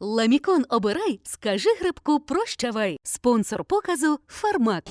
Ламікон обирай, скажи грибку прощавай. Спонсор показу Фармак.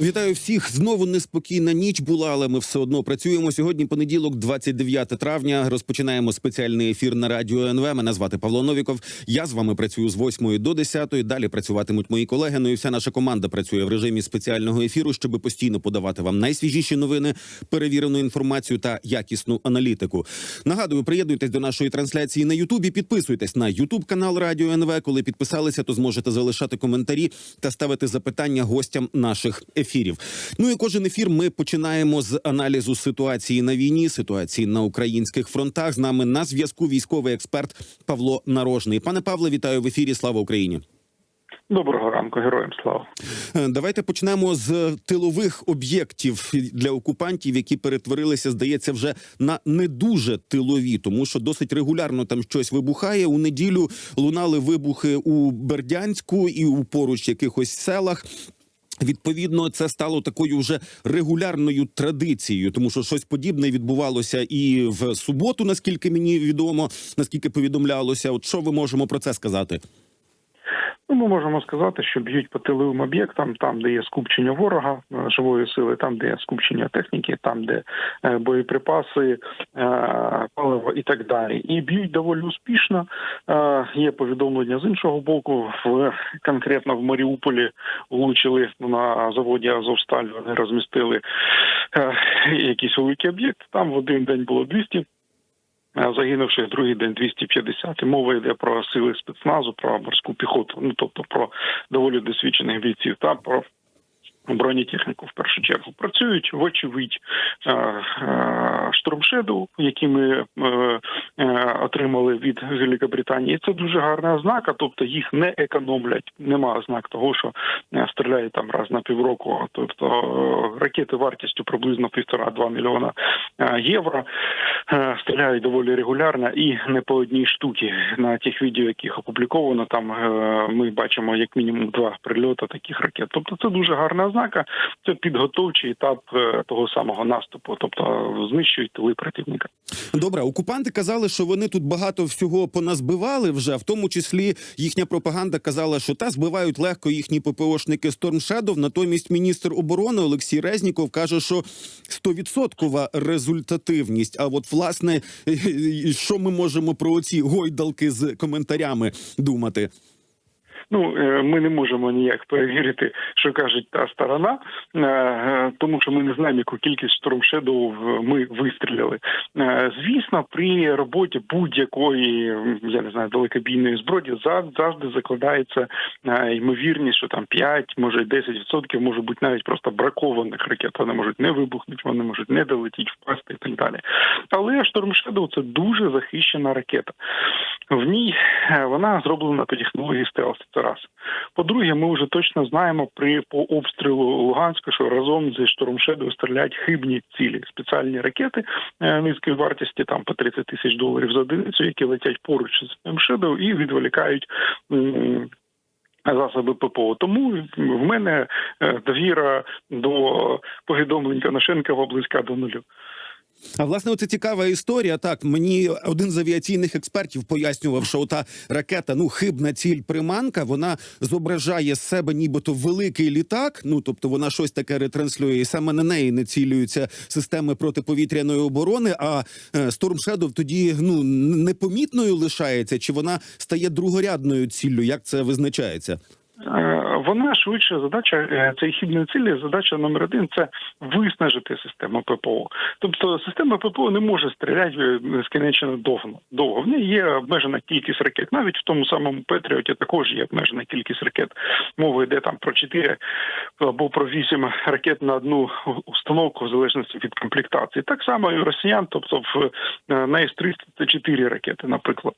Вітаю всіх. Знову неспокійна ніч була, але ми все одно працюємо. Сьогодні понеділок, 29 травня. Розпочинаємо спеціальний ефір на радіо НВ. Мене звати Павло Новіков. Я з вами працюю з 8 до 10. Далі працюватимуть мої колеги. Ну і вся наша команда працює в режимі спеціального ефіру, щоб постійно подавати вам найсвіжіші новини, перевірену інформацію та якісну аналітику. Нагадую, приєднуйтесь до нашої трансляції на Ютубі. Підписуйтесь на Ютуб канал Радіо НВ. Коли підписалися, то зможете залишати коментарі та ставити запитання гостям наших ефірів. Ну і кожен ефір ми починаємо з аналізу ситуації на війні, ситуації на українських фронтах. З нами на зв'язку військовий експерт Павло Нарожний. Пане Павле, вітаю в ефірі. Слава Україні. Доброго ранку, героям слава. Е, Давайте почнемо з тилових об'єктів для окупантів, які перетворилися, здається, вже на не дуже тилові, тому що досить регулярно там щось вибухає. У неділю лунали вибухи у Бердянську і у поруч якихось селах. Відповідно, це стало такою вже регулярною традицією, тому що щось подібне відбувалося і в суботу, наскільки мені відомо, наскільки повідомлялося. От що ви можемо про це сказати? Ну, ми можемо сказати, що б'ють по тиловим об'єктам, там, де є скупчення ворога е, живої сили, там, де є скупчення техніки, там, де е, боєприпаси, е, паливо і так далі. І б'ють доволі успішно. Є повідомлення з іншого боку. В конкретно в Маріуполі влучили на заводі Азовсталь. Вони розмістили якийсь великий об'єкт. Там в один день було 200 Е, загинувших другий день 250. І мова йде про сили спецназу, про морську піхоту, ну тобто про доволі досвідчених бійців та про. Бронетехніку в першу чергу працюють вочевидь е, е, штурмшеду, які ми е, е, отримали від Великобританії. Це дуже гарна ознака, тобто їх не економлять. Нема ознак того, що стріляють там раз на півроку. Тобто ракети вартістю приблизно півтора-два мільйона євро стріляють доволі регулярно і не по одній штуці. На тих відео, яких опубліковано, там ми бачимо як мінімум два прильоти таких ракет. Тобто це дуже гарна ознака. Це підготовчий етап е, того самого наступу, тобто знищують тили противника. Добре, окупанти казали, що вони тут багато всього поназбивали вже, в тому числі їхня пропаганда казала, що та збивають легко їхні ППОшники Storm Shadow. Натомість міністр оборони Олексій Резніков каже, що стовідсоткова результативність. А от власне, що ми можемо про оці гойдалки з коментарями думати? Ну е, ми не можемо ніяк перевірити, що каже та сторона, е, е, тому що ми не знаємо, яку кількість штурмшедов ми вистріляли. Звісно, при роботі будь-якої я не знаю далекобійної зброї завжди закладається ймовірність, що там 5, може 10% може бути навіть просто бракованих ракет. Вони можуть не вибухнути, вони можуть не долетіти, впасти і так далі. Але Storm – це дуже захищена ракета. В ній вона зроблена по технології стелс. Це раз. По-друге, ми вже точно знаємо при по обстрілу Луганська, що разом зі штормшедою стріляють хибні цілі, спеціальні ракети е, низької вартості, там по 30 тисяч доларів за одиницю, які летять поруч з Штормшедою і відволікають. Засоби ППО. Тому в мене е, довіра до повідомлень Коношенкова близька до нулю. А власне, оце цікава історія. Так мені один з авіаційних експертів пояснював, що та ракета, ну хибна ціль приманка, вона зображає з себе, нібито великий літак. Ну тобто вона щось таке ретранслює, і саме на неї не цілюються системи протиповітряної оборони. А е, Storm Shadow тоді ну непомітною лишається, чи вона стає другорядною ціллю? Як це визначається? Е, Вона швидше задача е, цієї хідної цілі. Задача номер один це виснажити систему ППО. Тобто система ППО не може стріляти е, безкінечно довго. Довго в неї є обмежена кількість ракет. Навіть в тому самому Петріоті також є обмежена кількість ракет. Мова йде там про 4 або про 8 ракет на одну установку, в залежності від комплектації. Так само і у росіян, тобто в е, на С-300 це 4 ракети, наприклад.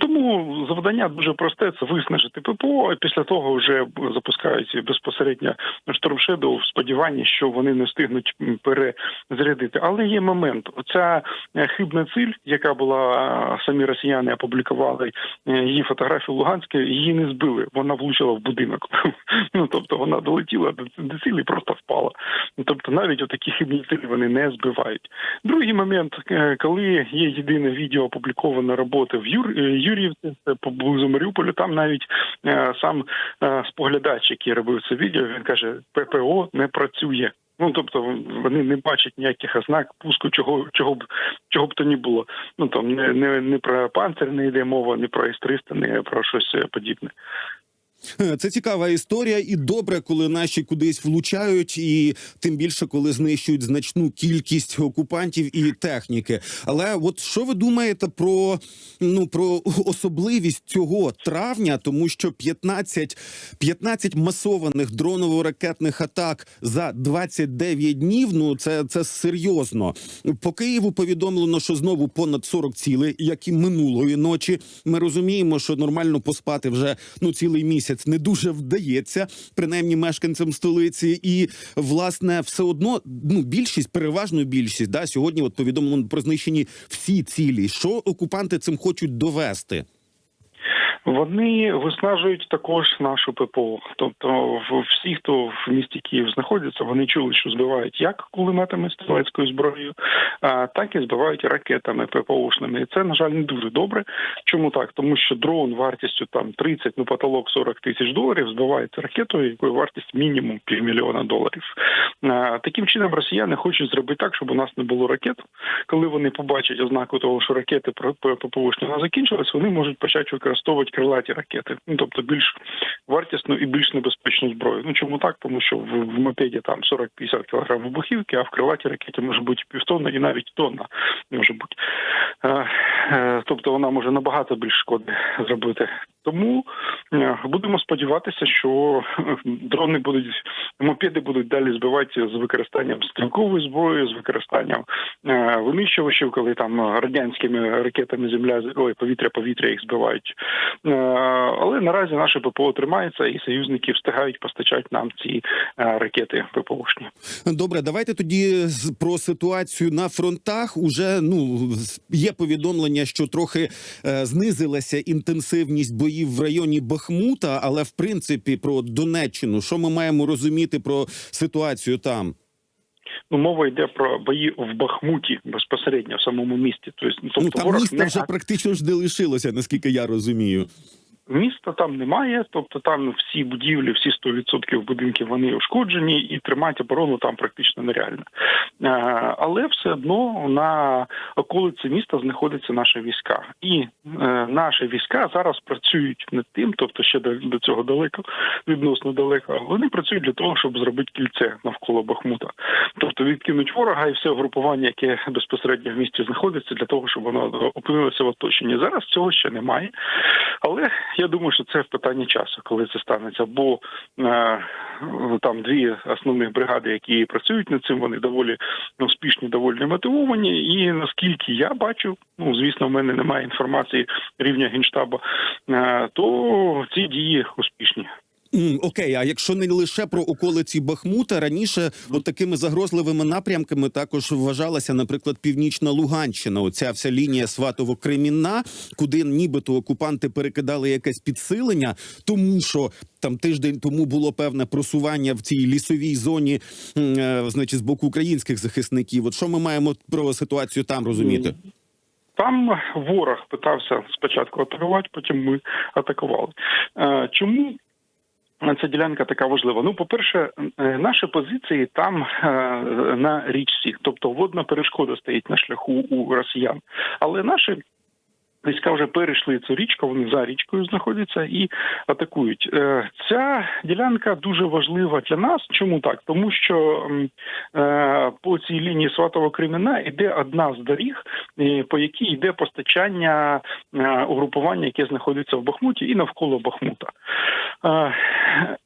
Тому завдання дуже просте: це виснажити ППО, і після того вже вже запускають безпосередньо штормшеду в сподіванні, що вони не встигнуть перезарядити. Але є момент: оця е, хибна ціль, яка була е, самі росіяни опублікували е, її фотографію Луганська, її не збили. Вона влучила в будинок. Ну тобто вона долетіла до, цілі просто впала. Тобто навіть отакі хибні цілі вони не збивають. Другий момент, коли є єдине відео опубліковане роботи в Юр... Юріївці, це поблизу Маріуполя, там навіть сам споглядач, який робив це відео, він каже, ППО не працює. Ну тобто вони не бачать ніяких ознак пуску, чого чого б чого б то ні було. Ну там не, не, не про панцир не йде мова, не про С-300, не про щось е, подібне. Це цікава історія, і добре, коли наші кудись влучають, і тим більше, коли знищують значну кількість окупантів і техніки. Але от що ви думаєте про ну про особливість цього травня, тому що 15, 15 масованих дроново-ракетних атак за 29 днів. Ну це, це серйозно. По Києву повідомлено, що знову понад 40 цілей, як і минулої ночі. Ми розуміємо, що нормально поспати вже ну цілий місяць не дуже вдається, принаймні мешканцям столиці. І власне все одно ну більшість, переважно більшість, да сьогодні от повідомлено про знищені всі цілі. Що окупанти цим хочуть довести? Вони виснажують також нашу ППО. Тобто, всі, хто в місті Київ знаходяться, вони чули, що збивають як кулеметами стрілецькою зброєю, так і збивають ракетами ППОшними. І це на жаль не дуже добре. Чому так? Тому що дрон вартістю там 30, ну потолок 40 тисяч доларів збивається ракетою, якої вартість мінімум півмільйона доларів. Таким чином росіяни хочуть зробити так, щоб у нас не було ракет. Коли вони побачать ознаку того, що ракети ППОшні закінчились, вони можуть почати використовувати крилаті ракети. Ну тобто більш вартісну і більш небезпечну зброю. Ну чому так? Тому що в, в мопеді там 40-50 кг вибухівки, а в крилатій ракеті може бути півтонна і навіть тонна може бути. Е, е, тобто вона може набагато більш шкоди зробити. Тому е, будемо сподіватися, що е, дрони будуть мопеди будуть далі збивати з використанням стрілкової зброї, з використанням е, винищувачів, коли там радянськими ракетами земля ой, повітря, повітря їх збивають. Але наразі наше ППО тримається, і союзники встигають постачати нам ці ракети ППОшні. Добре, давайте тоді про ситуацію на фронтах. Уже ну є повідомлення, що трохи знизилася інтенсивність боїв в районі Бахмута, але в принципі про Донеччину, що ми маємо розуміти про ситуацію там? Ну, мова йде про бої в Бахмуті безпосередньо в самому місті. Тобто, тобто ну там ворог міста не вже практично ж не лишилося, наскільки я розумію. Міста там немає, тобто там всі будівлі, всі 100% будинків вони ушкоджені, і тримати оборону там практично нереально. Е, Але все одно на околиці міста знаходяться наші війська, і е, наші війська зараз працюють над тим, тобто ще до, цього далеко, відносно далеко. Вони працюють для того, щоб зробити кільце навколо Бахмута, тобто відкинуть ворога і все угрупування, яке безпосередньо в місті знаходиться, для того, щоб воно опинилося в оточенні. Зараз цього ще немає. Але я думаю, що це в питанні часу, коли це станеться. Бо е, там дві основних бригади, які працюють над цим, вони доволі успішні, доволі мотивовані. І наскільки я бачу, ну звісно, в мене немає інформації рівня генштабу, е, то ці дії успішні. Окей, а якщо не лише про околиці Бахмута, раніше от такими загрозливими напрямками також вважалася, наприклад, північна Луганщина. Оця вся лінія Сватово-Кремінна, куди нібито окупанти перекидали якесь підсилення, тому що там тиждень тому було певне просування в цій лісовій зоні, е, значить, з боку українських захисників. От що ми маємо про ситуацію там розуміти? Там ворог питався спочатку атакувати, потім ми атакували. Е, Чому ця ділянка така важлива? Ну, по-перше, е, наші позиції там е, на річці, тобто водна перешкода стоїть на шляху у росіян. Але наші війська вже перейшли цю річку, вони за річкою знаходяться і атакують. Е, Ця ділянка дуже важлива для нас. Чому так? Тому що е, по цій лінії сватово креміна йде одна з доріг, е, по якій йде постачання угрупування, яке знаходиться в Бахмуті і навколо Бахмута.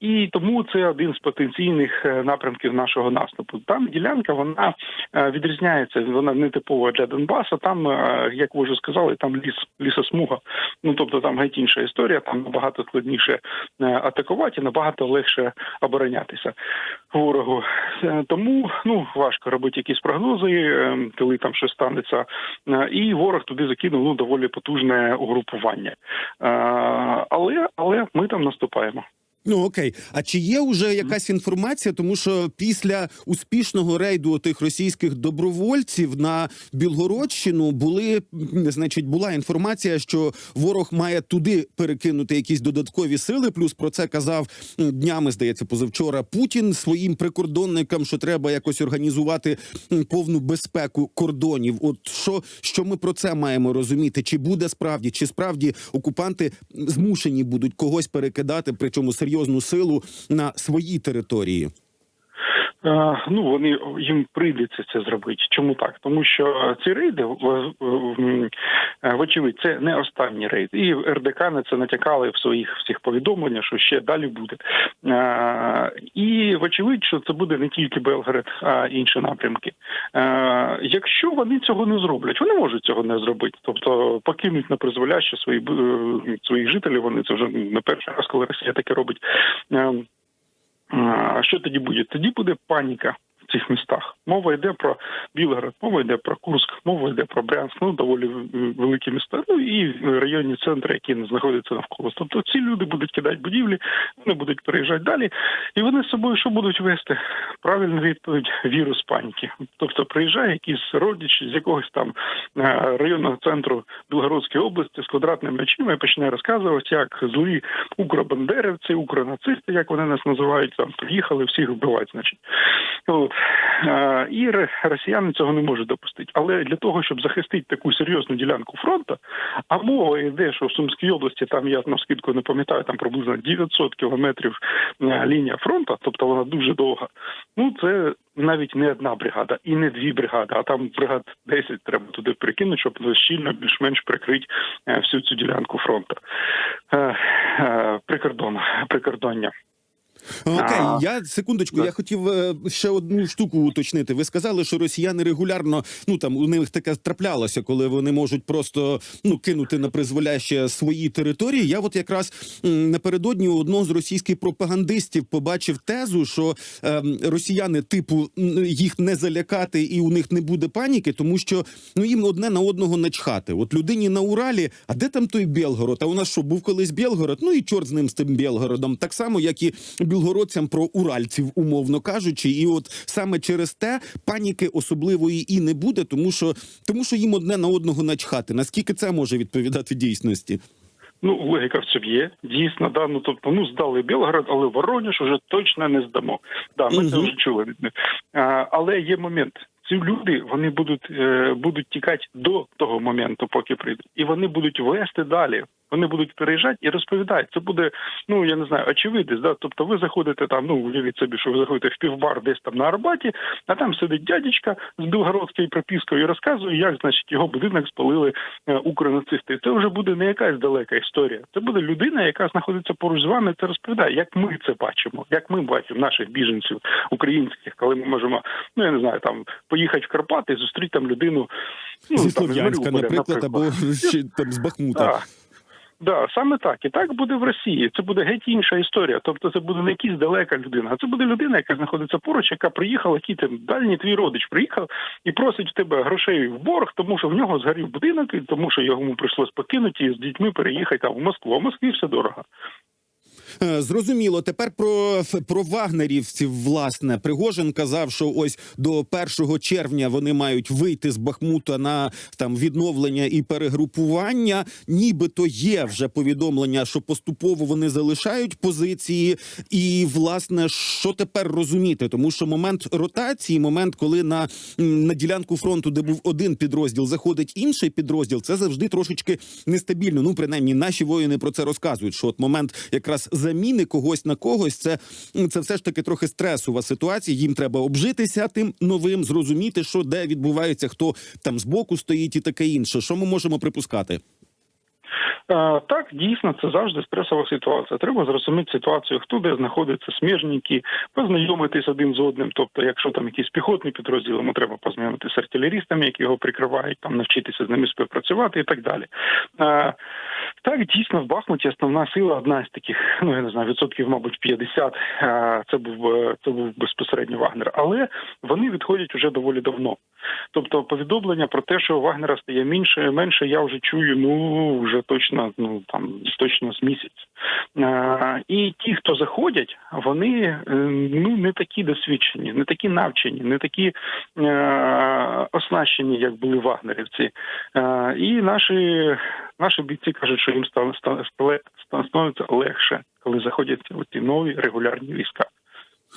І тому це один з потенційних напрямків нашого наступу. Там ділянка вона відрізняється, вона не типова для Донбасу. Там, як ви вже сказали, там ліс лісосмуга. Ну тобто там геть інша історія, там набагато складніше е, атакувати, набагато легше оборонятися ворогу. Е, Тому ну важко робити якісь прогнози, е, коли там щось станеться. І ворог туди закинув ну доволі потужне угрупування. Але але ми там наступаємо. Ну окей, а чи є вже якась інформація? Тому що після успішного рейду тих російських добровольців на Білгородщину були значить, була інформація, що ворог має туди перекинути якісь додаткові сили. Плюс про це казав днями, здається, позавчора Путін своїм прикордонникам, що треба якось організувати повну безпеку кордонів. От що, що ми про це маємо розуміти? Чи буде справді, чи справді окупанти змушені будуть когось перекидати, причому серйозну силу на свої території? Е, Ну вони їм прийдеться це зробити. Чому так? Тому що ці рейди е, вочевидь, це не останній рейд. І РДК на це натякали в своїх всіх повідомленнях, що ще далі буде. Е, І вочевидь, що це буде не тільки Белгород, а інші напрямки. Якщо вони цього не зроблять, вони можуть цього не зробити. Тобто покинуть на призволяще свої е, своїх жителів. Вони це вже не перший раз, коли Росія таке робить. А що тоді буде? Тоді буде паніка цих містах. Мова йде про Білгород, мова йде про Курск, мова йде про Брянськ, ну доволі великі міста. Ну і районні центри, які знаходяться навколо. Тобто ці люди будуть кидати будівлі, вони будуть переїжджати далі, і вони з собою що будуть вести? Правильну відповідь вірус паніки. Тобто приїжджає якийсь родич з якогось там е, районного центру Білгородської області з квадратними очима і почне розказувати, як злі укробандерівці, укронацисти, як вони нас називають, там приїхали всіх вбивати, значить. От. Е, І росіяни цього не можуть допустити. Але для того, щоб захистити таку серйозну ділянку фронту, а мова йде, що в Сумській області там я на скидку не пам'ятаю, там приблизно 900 кілометрів е, лінія фронту, тобто вона дуже довга. Ну це навіть не одна бригада і не дві бригади, а там бригад 10 треба туди прикинути, щоб щільно більш-менш прикрити е, всю цю ділянку фронту. Прикордон, прикордоння. Окей, я секундочку. Я хотів е, ще одну штуку уточнити. Ви сказали, що росіяни регулярно ну там у них таке траплялося, коли вони можуть просто ну кинути на призволяще свої території. Я от якраз напередодні у одного з російських пропагандистів побачив тезу, що ем, росіяни, типу, їх не залякати і у них не буде паніки, тому що ну їм одне на одного начхати. От людині на Уралі, а де там той Білгород? А у нас що був колись Білгород? Ну і чорт з ним з тим Білгородом. Так само, як і білгородцям про уральців, умовно кажучи, і от саме через те паніки особливої і не буде, тому що тому що їм одне на одного начхати. Наскільки це може відповідати дійсності? Ну, логіка в цьому є. Дійсно, да. Ну тобто, ну здали Білгород, але Воронеж уже точно не здамо. Да, ми це вже чули від них. А, але є момент. Ці люди вони будуть е, будуть тікати до того моменту, поки прийдуть, і вони будуть вести далі. Вони будуть переїжджати і розповідати. Це буде, ну я не знаю, очевидність. Да? Тобто, ви заходите там, ну уявіть собі, що ви заходите в півбар десь там на Арбаті, а там сидить дядечка з білгородською пропіскою і розказує, як значить його будинок спалили е, укронацисти. Це вже буде не якась далека історія. Це буде людина, яка знаходиться поруч з вами. Це розповідає, як ми це бачимо, як ми бачимо наших біженців українських, коли ми можемо, ну я не знаю, там поїхати в Карпати зустріти там людину ну, Зі Слов'янська, Маріуполя, наприклад, або там з Бахмута. Да, саме так. І так буде в Росії. Це буде геть інша історія. Тобто це буде не якась далека людина, а це буде людина, яка знаходиться поруч, яка приїхала, який там дальній твій родич приїхав і просить в тебе грошей в борг, тому що в нього згорів будинок, і тому що йому прийшлось покинути і з дітьми переїхати там в Москву. А в Москві все дорого. Е, Зрозуміло. Тепер про, про вагнерівців. Власне, Пригожин казав, що ось до 1 червня вони мають вийти з Бахмута на там відновлення і перегрупування. Нібито є вже повідомлення, що поступово вони залишають позиції. І власне, що тепер розуміти? Тому що момент ротації, момент, коли на, на ділянку фронту, де був один підрозділ, заходить інший підрозділ, це завжди трошечки нестабільно. Ну, принаймні, наші воїни про це розказують. Що от момент якраз заміни когось на когось, це, це все ж таки трохи стресова ситуація. Їм треба обжитися тим новим, зрозуміти, що де відбувається, хто там збоку стоїть, і таке інше. Що ми можемо припускати? Е, Так, дійсно, це завжди стресова ситуація. Треба зрозуміти ситуацію, хто де знаходиться, сміжники, познайомитись один з одним. Тобто, якщо там якісь піхотні підрозділи, йому треба познайомитися з артилерістами, які його прикривають, там навчитися з ними співпрацювати і так далі. Так, дійсно, в Бахмуті основна сила, одна з таких, ну я не знаю, відсотків, мабуть, 50, е, Це був е, це був безпосередньо Вагнер, але вони відходять уже доволі давно. Тобто повідомлення про те, що Вагнера стає менше, менше, я вже чую, ну вже точно, ну там точно з місяць. Е, і ті, хто заходять, вони е, ну не такі досвідчені, не такі навчені, не такі е, оснащені, як були вагнерівці. Е, і наші, наші бійці кажуть, що їм стало- становиться легше, коли заходять у ці нові регулярні війська.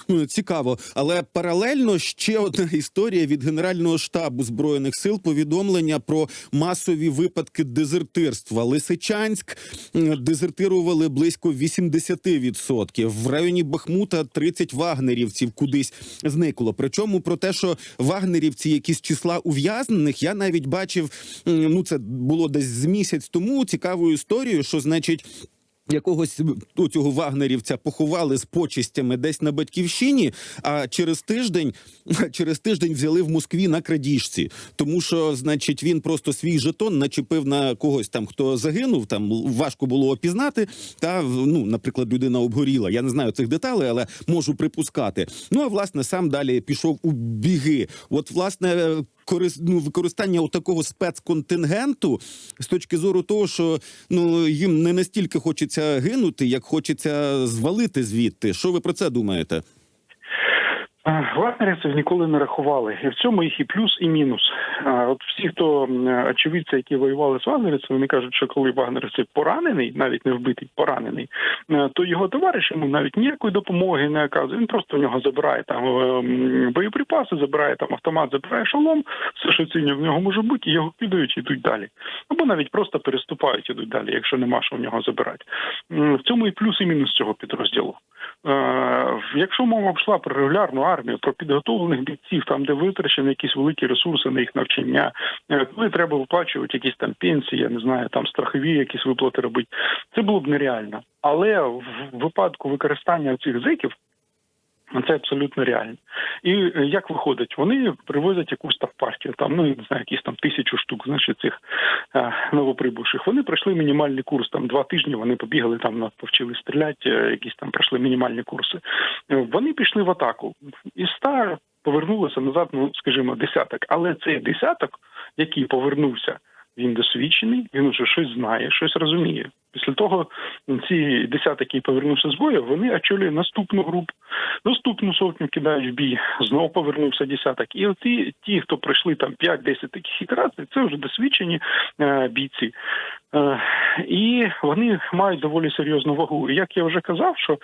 Ну, Цікаво, але паралельно ще одна історія від Генерального штабу збройних сил. Повідомлення про масові випадки дезертирства. Лисичанськ дезертирували близько 80%. В районі Бахмута 30 вагнерівців кудись зникло. Причому про те, що вагнерівці якісь числа ув'язнених, я навіть бачив. Ну це було десь з місяць тому. Цікаву історію, що значить. Якогось у цього вагнерівця поховали з почистями десь на батьківщині. А через тиждень через тиждень взяли в Москві на крадіжці, тому що, значить, він просто свій жетон начепив на когось там, хто загинув. Там важко було опізнати. Та ну, наприклад, людина обгоріла. Я не знаю цих деталей, але можу припускати. Ну а власне сам далі пішов у біги. От, власне. Корис... Ну, використання такого спецконтингенту з точки зору того, що ну їм не настільки хочеться гинути, як хочеться звалити звідти. Що ви про це думаєте? Е, Вагнерівців ніколи не рахували, і в цьому їх і плюс, і мінус. От всі, хто м, очевидці, які воювали з вагнерівцями, вони кажуть, що коли вагнерівці поранений, навіть не вбитий, поранений, е, то його товариш йому навіть ніякої допомоги не оказує. Він просто в нього забирає там е, боєприпаси, забирає там автомат, забирає шолом, все, що ціння в нього може бути, і його кидають і йдуть далі. Або навіть просто переступають і йдуть далі, якщо нема що в нього забирати. В цьому і плюс, і мінус цього підрозділу. Е, Якщо мова йшла про регулярну армію, про підготовлених бійців, там де витрачені якісь великі ресурси на їх навчання, е, коли треба виплачувати якісь там пенсії, я не знаю, там страхові якісь виплати робити, це було б нереально. Але в випадку використання цих зеків. Це абсолютно реально. І е, як виходить, вони привозять якусь там партію, там ну я не знаю, якісь там тисячу штук, значить цих е, новоприбувших. Вони пройшли мінімальний курс. Там два тижні вони побігали там, повчили стріляти, е, якісь там пройшли мінімальні курси. Вони пішли в атаку. Із ста повернулося назад, ну скажімо, десяток. Але цей десяток, який повернувся, він досвідчений, він уже щось знає, щось розуміє. Після того ці десяток, які повернувся з бою, вони очолює наступну групу, наступну сотню кидають в бій, знову повернувся десяток. І оці ті, хто пройшли там 5-10 таких ітерацій, це вже досвідчені е, бійці. Е, і вони мають доволі серйозну вагу. Як я вже казав, що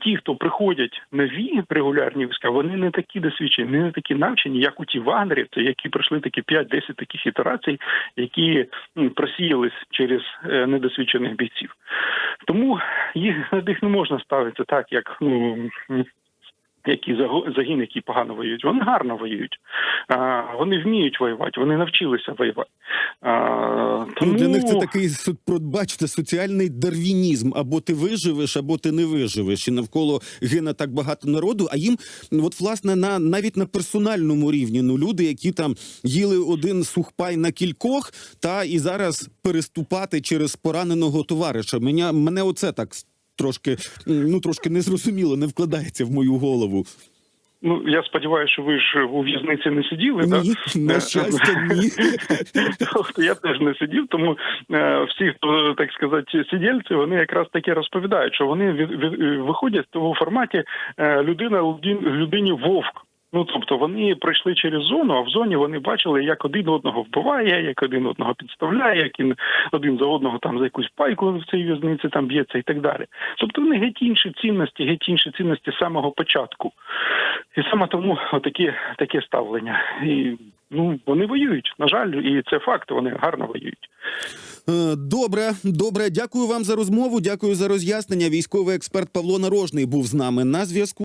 ті, хто приходять нові регулярні війська, вони не такі досвідчені, не такі навчені, як у ті вагнерівці, які пройшли такі 5-10 таких ітерацій, які просіялись через е, недосвідчених бійців. Тому їх на них не можна ставити так, як ну. Які загін, які погано воюють, вони гарно воюють. А, вони вміють воювати, вони навчилися воювати. А, тому... Ну, для них це такий бачите, соціальний дарвінізм. Або ти виживеш, або ти не виживеш. І навколо гине так багато народу. А їм, ну, от власне, на навіть на персональному рівні, ну люди, які там їли один сухпай на кількох, та і зараз переступати через пораненого товариша. Мене мене оце так трошки ну трошки незрозуміло, не вкладається в мою голову. Ну я сподіваюся, що ви ж у в'язниці не сиділи, так? Ні, на щастя, ні. Я теж не сидів, тому е, всі, хто так сказати, сидільці, вони якраз таки розповідають, що вони виходять в тому форматі е, людина людин- людині вовк. Ну тобто вони пройшли через зону, а в зоні вони бачили, як один одного вбиває, як один одного підставляє, як він один за одного там за якусь пайку в цій в'язниці там б'ється і так далі. Тобто вони геть інші цінності, геть інші цінності з самого початку. І саме тому отакі таке ставлення. І ну вони воюють. На жаль, і це факт. Вони гарно воюють. Е, Добре, добре. Дякую вам за розмову. Дякую за роз'яснення. Військовий експерт Павло Нарожний був з нами на зв'язку.